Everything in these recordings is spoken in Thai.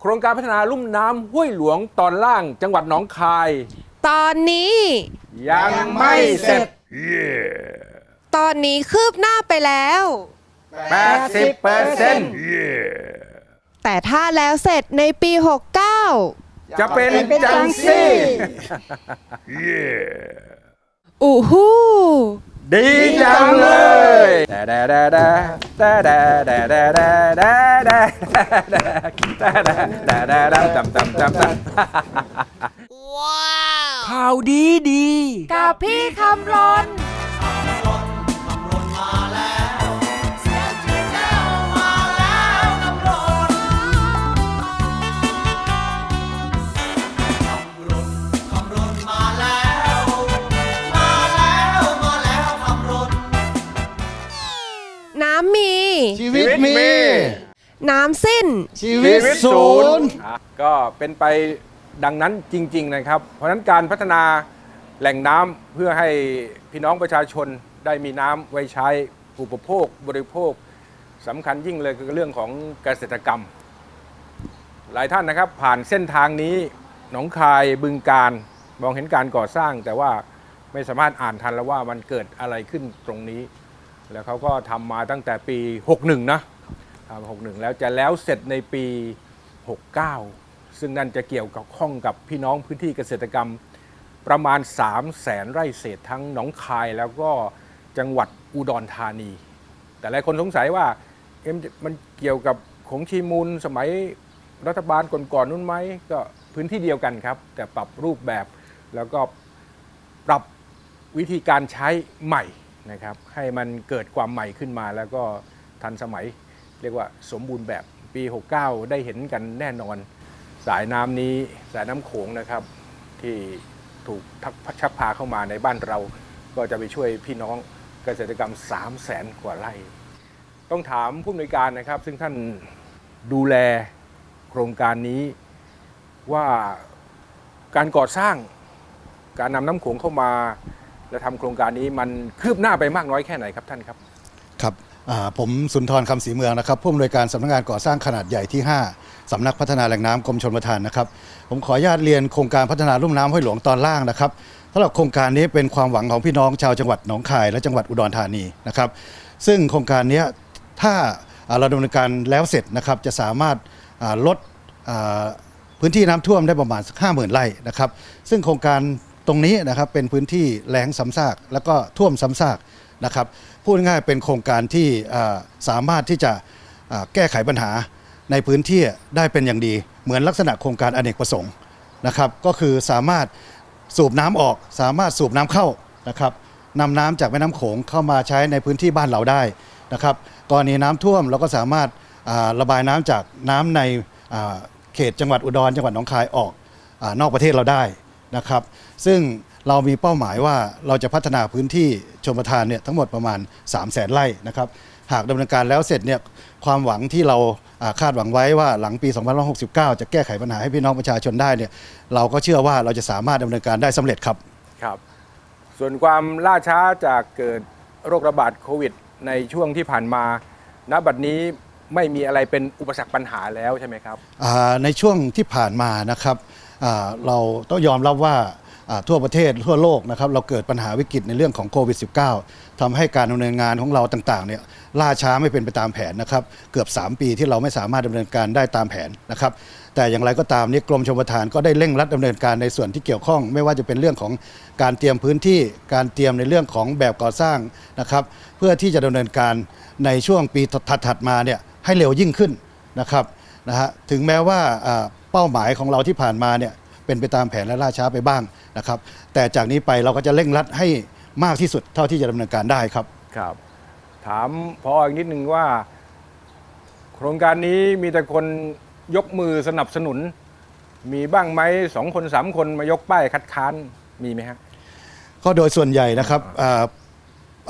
โครงการพัฒนาลุ่มน้ำห้วยหลวงตอนล่างจังหวัดหนองคาย ตอนนี้ ยังไม่เสร็จ ตอนนี้คืบหน้าไปแล้ว 80เปอร์เซ็นต์แต่ถ้าแล้วเสร็จในปี 69 จะเป็นจังซี่ อู้หู้ดีจังเลยแต่แดแดแดแต่แดแดแดแดแดแดแด แต่แต่แต่แดแดจำจำจำจำข่าวดีดี กับพี่คำรน น้ำสิ้น ชีวิตศูนย์อะก็เป็นไปดังนั้นจริง ๆ นะครับ เพราะฉะนั้นการพัฒนาแหล่งน้ำเพื่อให้พี่น้องประชาชนได้มีน้ำไว้ใช้อุปโภคบริโภคสำคัญยิ่งเลยคือเรื่องของเกษตรกรรม หลายท่านนะครับ ผ่านเส้นทางนี้หนองคายบึงการมองเห็นการก่อสร้าง แต่ว่าไม่สามารถอ่านทันแล้วว่ามันเกิดอะไรขึ้นตรงนี้ แล้วเขาก็ทำมาตั้งแต่ปี 61 นะทำ 61 แล้วจะแล้วเสร็จในปี 69 ซึ่งนั่นจะเกี่ยวกับข้องกับพี่น้องพื้นที่เกษตรกรรมประมาณ 3 0 0แสนไร่เศษทั้งหนองคายแล้วก็จังหวัดอุดรธานี แต่หลายคนสงสัยว่าเอ็มมันเกี่ยวกับของชีมูลสมัยรัฐบาลก่อนๆนู้นไหมก็พื้นที่เดียวกันครับ แต่ปรับรูปแบบแล้วก็ปรับวิธีการใช้ใหม่นะครับ ให้มันเกิดความใหม่ขึ้นมาแล้วก็ทันสมัย เรียกว่าสมบูรณ์แบบปี 69 ได้เห็นกันแน่นอน สายน้ำนี้สายน้ำโขงนะครับที่ถูกทักชักพาเข้ามาในบ้านเรา ก็จะไปช่วยพี่น้องเกษตรกรรม 3 0 0แสนกว่าไร่ ต้องถามผู้อำนวยการนะครับ ซึ่งท่านดูแลโครงการนี้ว่าการก่อสร้างการนำน้ำโขงเข้ามา และทำโครงการนี้มันคืบหน้าไปมากน้อยแค่ไหนครับท่านครับ ผมสุนทรคำศรีเมืองนะครับผู้อำนวยการสำนักงานก่อสร้างขนาดใหญ่ที่ 5สำนักพัฒนาแหล่งน้ำกรมชลประทานนะครับ ผมขออนุญาตเรียนโครงการพัฒนาลุ่มน้ำห้วยหลวงตอนล่างนะครับสำหรับโครงการนี้เป็นความหวังของพี่น้องชาวจังหวัดหนองคายและจังหวัดอุดรธานีนะครับ ซึ่งโครงการนี้ถ้าเราดำเนินการแล้วเสร็จนะครับจะสามารถลดพื้นที่น้ำท่วมได้ประมาณสักห้าหมื่นไร่นะครับ ซึ่งโครงการตรงนี้นะครับเป็นพื้นที่แล้งซ้ำซาก แล้วก็ท่วมซ้ำซาก นะครับพูดง่ายเป็นโครงการที่สามารถที่จะแก้ไขปัญหาในพื้นที่ได้เป็นอย่างดี เหมือนลักษณะโครงการอเนกประสงค์นะครับก็คือสามารถสูบน้ำออก สามารถสูบน้ำเข้านะครับนำน้ำจากแม่น้ำโขงเข้ามาใช้ในพื้นที่บ้านเราได้นะครับกรณีน้ำท่วมเราก็สามารถระบายน้ำจากน้ำในเขตจังหวัดอุดรจังหวัดหนองคายออกอนอกประเทศเราได้นะครับ ซึ่ง เรามีเป้าหมายว่าเราจะพัฒนาพื้นที่ชมประทานเนี่ยทั้งหมดประมาณ 3 0 0แสนไร่นะครับหากดำเนินการแล้วเสร็จเนี่ยความหวังที่เราอ่าคาดหวังไว้ว่าหลังปี 2569 จะแก้ไขปัญหาให้พี่น้องประชาชนได้เนี่ยเราก็เชื่อว่าเราจะสามารถดำเนินการได้สำเร็จครับครับ ส่วนความล่าช้าจากเกิดโรคระบาดโควิด ในช่วงที่ผ่านมา ณบัดนี้ไม่มีอะไรเป็นอุปสรรคปัญหาแล้วใช่ไหมครับอ่าในช่วงที่ผ่านมานะครับอ่าเราต้องยอมรับว่าอ่า ทั่วประเทศทั่วโลกนะครับเราเกิดปัญหาวิกฤตในเรื่องของโควิด -19 ทำให้การดำเนินงานของเราต่างๆเนี่ยล่าช้าไม่เป็นไปตามแผนนะครับเกือบ 3 ปีที่เราไม่สามารถดำเนินการได้ตามแผนนะครับแต่อย่างไรก็ตามนี่กรมชลประทานก็ได้เร่งรัดดำเนินการในส่วนที่เกี่ยวข้อง ไม่ว่าจะเป็นเรื่องของการเตรียมพื้นที่การเตรียมในเรื่องของแบบก่อสร้างนะครับเพื่อที่จะดำเนินการในช่วงปีถัดๆมาเนี่ยให้เร็วยิ่งขึ้นนะครับนะฮะถึงแม้ว่าเป้าหมายของเราที่ผ่านมาเนี่ย เป็นไปตามแผนและล่าช้าไปบ้างนะครับ แต่จากนี้ไปเราก็จะเร่งรัดให้มากที่สุดเท่าที่จะดำเนินการได้ครับ ครับ ถามพออีกนิดนึงว่า โครงการนี้มีแต่คนยกมือสนับสนุน มีบ้างไหมสองคนสามคนมายกป้ายคัดค้านมีไหมฮะ ก็โดยส่วนใหญ่นะครับอ่า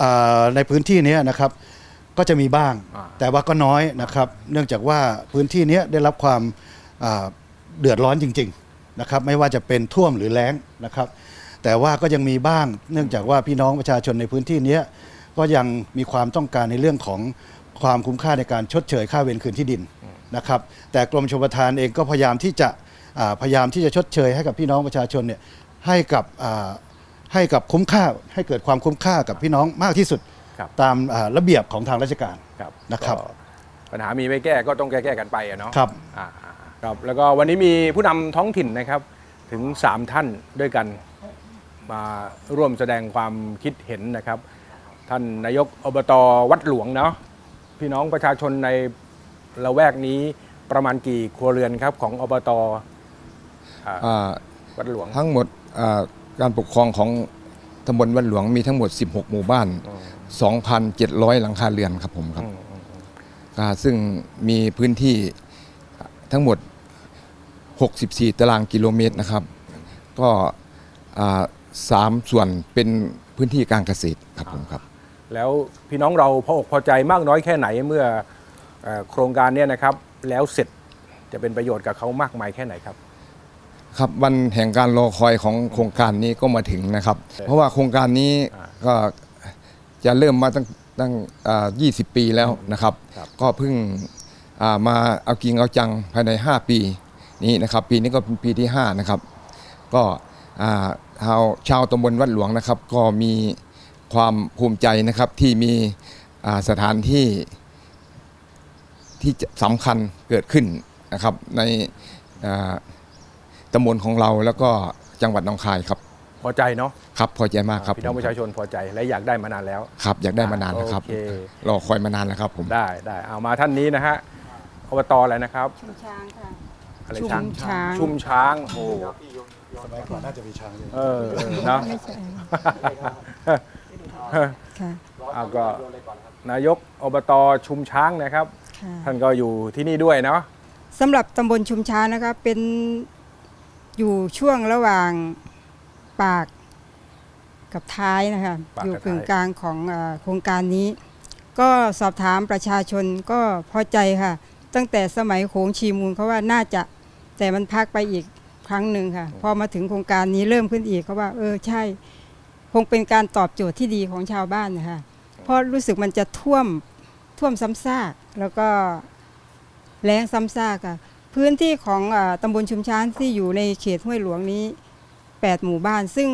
อ่าในพื้นที่เนี้ยนะครับก็จะมีบ้าง อ่า แต่ว่าก็น้อยนะครับ เนื่องจากว่าพื้นที่เนี้ยได้รับความอ่าเดือดร้อนจริงๆ นะครับไม่ว่าจะเป็นท่วมหรือแล้งนะครับ แต่ว่าก็ยังมีบ้างเนื่องจากว่าพี่น้องประชาชนในพื้นที่เนี้ยก็ยังมีความต้องการในเรื่องของความคุ้มค่าในการชดเชยค่าเวรคืนที่ดินนะครับแต่กรมชลประทานเองก็พยายามที่จะอ่าพยายามที่จะชดเชยให้กับพี่น้องประชาชนเนี่ยให้กับอ่าให้กับคุ้มค่าให้เกิดความคุ้มค่ากับพี่น้องมากที่สุดครับตามอ่าระเบียบของทางราชการครับนะครับก็ปัญหามีไม่แก้ก็ต้องแก้แก้กันไปอะเนาะครับอ่าๆ ครับแล้วก็วันนี้มีผู้นำท้องถิ่นนะครับถึง 3 ท่านด้วยกันมาร่วมแสดงความคิดเห็นนะครับ ท่านนายกอบตวัดหลวงเนาะพี่น้องประชาชนในละแวกนี้ประมาณกี่ครัวเรือนครับของอบตอ่าอ่าวัดหลวงทั้งหมดอ่าการปกครองของตำบลวัดหลวงมีทั้งหมด 16 หมู่บ้าน 2,700 หลังคาเรือนครับผมครับอ่าซึ่งมีพื้นที่ทั้งหมด 64 ตารางกิโลเมตรนะครับ ก็อ่าสามส่วนเป็นพื้นที่การเกษตรครับผมครับ แล้วพี่น้องเราพออกพอใจมากน้อยแค่ไหนเมื่อเอ่อโครงการเนี้นะครับ แล้วเสร็จจะเป็นประโยชน์กับเขามากมายแค่ไหนครับ ครับวันแห่งการรอคอยของโครงการนี้ก็มาถึงนะครับ เพราะว่าโครงการนี้อ่าก็จะเริ่มมาตั้งตั้งอ่า20 ปีแล้วนะครับครับก็เพิ่งอ่ามาเอากิงเอาจังภายใน 5 ปี นี้นะครับ ปีนี้ก็เป็นปีที่5นะครับก็อ่าชาวชาวตำบลวัดหลวงนะครับ ก็มีความภูมิใจนะครับที่มีอ่าสถานที่ที่จะสำคัญเกิดขึ้นนะครับ ในอ่าตำบลของเราแล้วก็จังหวัดหนองคายครับ พอใจเนาะครับ พอใจมากครับพี่น้องประชาชนพอใจและอยากได้มานานแล้วครับ อยากได้มานานแล้วครับโอเครอคอยมานานแล้วครับผมได้ได้เอามาท่านนี้นะฮะอบตอะไรนะครับชุมช้างค่ะ อะไรชุช้างมช้าง ชุมช้างโอ้สมัยก่อนน่าจะมีช้างเยอะเออเออเนาะค่ะ เอาก็นายกอบตชุมช้างนะครับ ค่ะท่านก็อยู่ที่นี่ด้วยเนาะสำหรับตำบลชุมช้างนะคะเป็นอยู่ช่วงระหว่างปากกับท้ายนะคะอยู่กึ่งกลางของเออโครงการนี้ ก็สอบถามประชาชนก็พอใจค่ะ ตั้งแต่สมัยโขงชีมูลเขาว่าน่าจะ แต่มันพักไปอีกครั้งหนึ่งค่ะ พอมาถึงโครงการนี้เริ่มขึ้นอีกเขาว่า เออใช่ คงเป็นการตอบโจทย์ที่ดีของชาวบ้านนะคะเพราะรู้สึกมันจะท่วมท่วมซ้ำซากแล้วก็แล้งซ้ำซากค่ะพื้นที่ของอาตำบลชุมช้างที่อยู่ในเขตห้วยหลวงนี้ 8 หมู่บ้าน ซึ่ง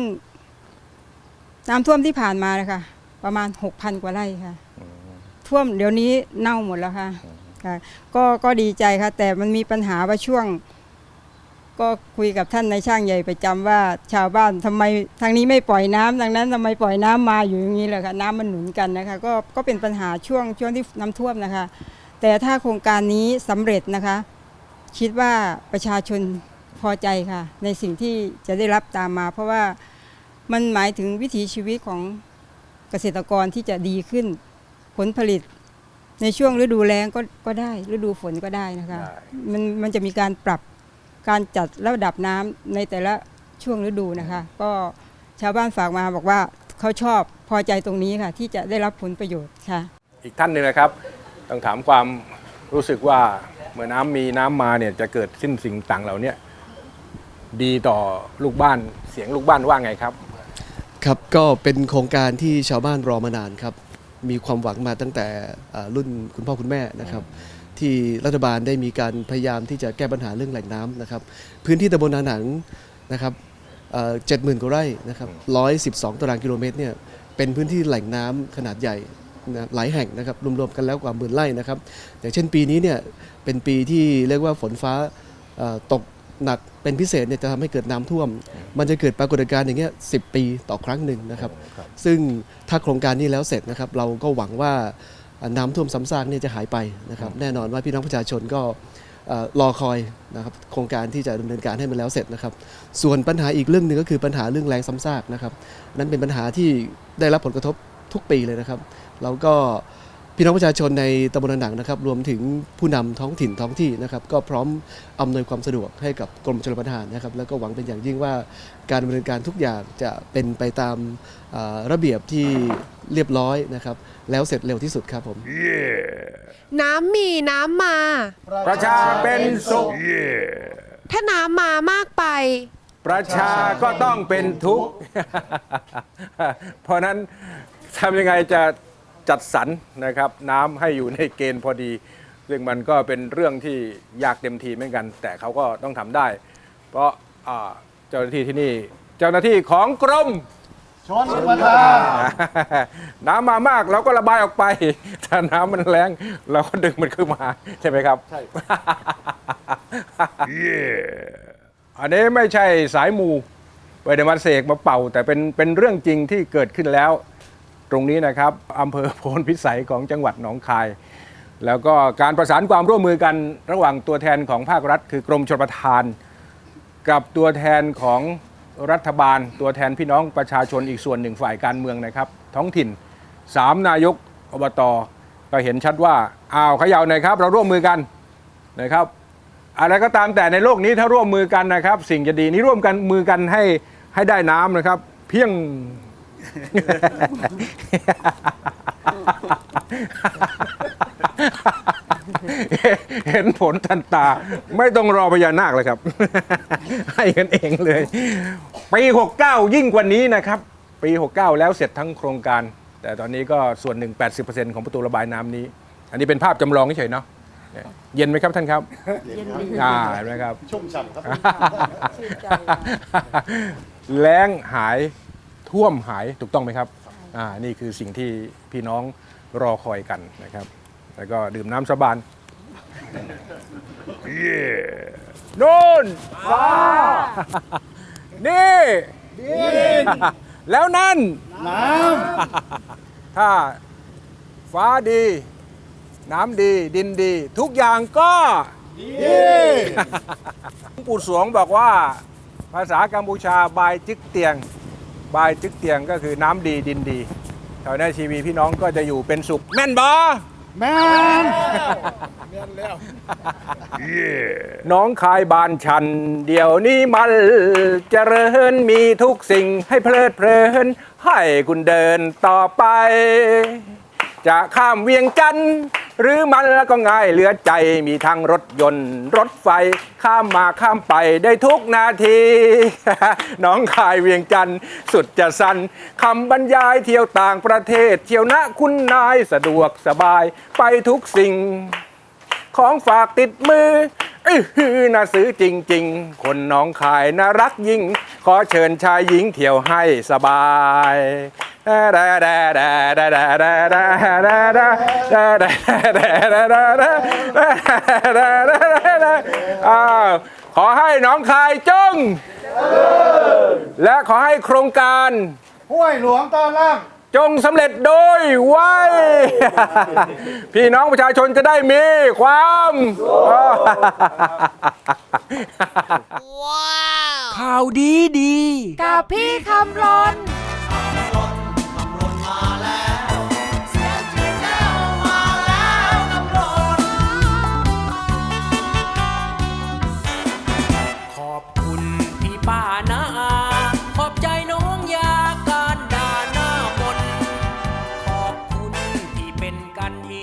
น้ำท่วมที่ผ่านมานะคะประมาณ 6,000 กว่าไร่ค่ะ ท่วมเดี๋ยวนี้เน่าหมดแล้วค่ะค่ะก็ก็ดีใจค่ะ แต่มันมีปัญหาว่าช่วง ก็คุยกับท่านนายช่างใหญ่ประจำว่า ชาวบ้านทำไมทางนี้ไม่ปล่อยน้ำทางนั้นทำไมปล่อยน้ำมาอยู่อย่างนี้เลยค่ะน้ำมันหนุนกันนะคะ ก็ก็เป็นปัญหาช่วงช่วงที่น้ำท่วมนะคะ แต่ถ้าโครงการนี้สำเร็จนะคะ คิดว่าประชาชนพอใจค่ะ ในสิ่งที่จะได้รับตามมา เพราะว่ามันหมายถึงวิถีชีวิตของเกษตรกรที่จะดีขึ้นผลผลิตในช่วงฤดูแล้งก็ก็ได้ ฤดูฝนก็ได้นะคะได้มันมันจะมีการปรับ การจัดระดับน้ำในแต่ละช่วงฤดูนะคะ ก็ชาวบ้านฝากมาบอกว่าเขาชอบพอใจตรงนี้ค่ะ ที่จะได้รับผลประโยชน์ค่ะ อีกท่านหนึ่งนะครับ ต้องถามความรู้สึกว่าเมื่อน้ำมีน้ำมาเนี่ยจะเกิดสิ้นสิ่งต่างเหล่าเนี้ยดีต่อลูกบ้านเสียงลูกบ้านว่าไงครับ ครับก็เป็นโครงการที่ชาวบ้านรอมานานครับ มีความหวังมาตั้งแต่อ่ารุ่นคุณพ่อคุณแม่นะครับ ที่รัฐบาลได้มีการพยายามที่จะแก้ปัญหาเรื่องแหล่งน้ำนะครับ พื้นที่ตำบลนาหนังนะครับเจ็ดหมื่นกว่าไร่นะครับร้อยสิบสองตารางกิโลเมตรเนี่ยเป็นพื้นที่แหล่งน้ำขนาดใหญ่นะหลายแห่งนะครับรวมๆกันแล้วกว่าหมื่นไร่นะครับอย่างเช่นปีนี้เนี่ยเป็นปีที่เรียกว่าฝนฟ้าเอ่อตกหนักเป็นพิเศษเนี่ยจะทำให้เกิดน้ำท่วม มันจะเกิดปรากฏการณ์อย่างเงี้ยสิปีต่อครั้งหนึ่งนะครับ ซึ่งถ้าโครงการนี้แล้วเสร็จนะครับ เราก็หวังว่า น้ำท่วมซ้ำซากเนี่ยจะหายไปนะครับแน่นอนว่าพี่น้องประชาชนก็เอ่อรอคอยนะครับโครงการที่จะดำเนินการให้มันแล้วเสร็จนะครับ ส่วนปัญหาอีกเรื่องหนึ่งก็คือปัญหาเรื่องแรงซ้ำซากนะครับ นั้นเป็นปัญหาที่ได้รับผลกระทบทุกปีเลยนะครับ เราก็ พี่น้องประชาชนในตำบลหนังนะครับรวมถึงผู้นำท้องถิ่นท้องที่นะครับก็พร้อมอำนวยความสะดวกให้กับกรมชลประทานนะครับแล้วก็หวังเป็นอย่างยิ่งว่าการดำเนินการทุกอย่างจะเป็นไปตามอ่าระเบียบที่เรียบร้อยนะครับแล้วเสร็จเร็วที่สุดครับผมน้ำมีน้ำมา ประชาเป็นสุขถ้าน้ำมามากไปประชาก็ต้องเป็นทุกข์ เพราะฉะนั้นทำยังไงจะ จัดสรรนะครับน้ำให้อยู่ในเกณฑ์พอดี ซึ่งมันก็เป็นเรื่องที่ยากเต็มทีเหมือนกัน แต่เขาก็ต้องทำได้ เพราะอ่าเจ้าหน้าที่ที่นี่ เจ้าหน้าที่ของกรม ชนประทานน้ำมามากเราก็ระบายออกไป ถ้าน้ำมันแรงเราก็ดึงมันขึ้นมา ใช่ไหมครับ ใช่ อันนี้ไม่ใช่สายมูไปเดมาเสกมาเป่า แต่เป็นเป็นเรื่องจริงที่เกิดขึ้นแล้ว ตรงนี้นะครับอำเภอโพนพิสัยของจังหวัดหนองคาย แล้วก็การประสานความร่วมมือกันระหว่างตัวแทนของภาครัฐ คือกรมชลประทาน กับตัวแทนของรัฐบาล ตัวแทนพี่น้องประชาชนอีกส่วนหนึ่งฝ่ายการเมืองนะครับ ท้องถิ่นสามนายกอบตก็เห็นชัดว่าอ้าวขย่าหน่อยครับ เราร่วมมือกันนะครับ อะไรก็ตามแต่ในโลกนี้ถ้าร่วมมือกันนะครับ สิ่งจะดีนี้ร่วมกันมือกันให้ให้ได้น้ำนะครับ เพียง เห็นผลทันตา ไม่ต้องรอพญานาคเลยครับ ให้กันเองเลย ปี69 ยิ่งกว่านี้นะครับ ปี 69 แล้วเสร็จทั้งโครงการ แต่ตอนนี้ก็ส่วนหนึ่ง80%ของประตูระบายน้ำนี้ อันนี้เป็นภาพจำลองเฉยๆเนาะเนี่ยเย็นไหมครับท่านครับอ่าเห็นไหมครับ ชุ่มฉ่ำครับแล้งหาย ท่วมหายถูกต้องไหมครับอ่านี่คือสิ่งที่พี่น้องรอคอยกันนะครับ แล้วก็ดื่มน้ำสาบานโน่นฟ้า นี่ดินแล้วนั่น น้ำถ้าฟ้าดี น้ำดีดินดี ทุกอย่างก็ดีหลวงปู่สวงบอกว่าภาษากัมพูชาบายจึกเตียง บายจึกเตียงก็คือน้ำดีดินดีแถวหน้าชีวีพี่น้องก็จะอยู่เป็นสุขแม่นบอแม่นน้องคายบานชัน เดี๋ยวนี้มันเจริญมีทุกสิ่งให้เพลิดเพลิน ให้คุณเดินต่อไป จะข้ามเวียงจันทร์ หรือมันแล้วก็ง่ายเหลือใจมีทั้งรถยนต์ รถไฟข้ามมาข้ามไปได้ทุกนาที น้องคายเวียงจันทร์สุดจะสั้นคำบรรยายเที่ยวต่างประเทศ เที่ยวนะคุณนายสะดวกสบายไปทุกสิ่ง ของฝากติดมืออื้อหือน่าซื้อจริง ๆ คนน้องขายน่ารักยิ่ง ขอเชิญชายหญิงเที่ยวให้สบาย อ้าวขอให้หน้องคายจง และขอให้โครงการห้วยหลวงตอนล่าง จงสำเร็จโดยไวพี่น้องประชาชนจะได้มีความข่าวดีดี กับพี่คำรน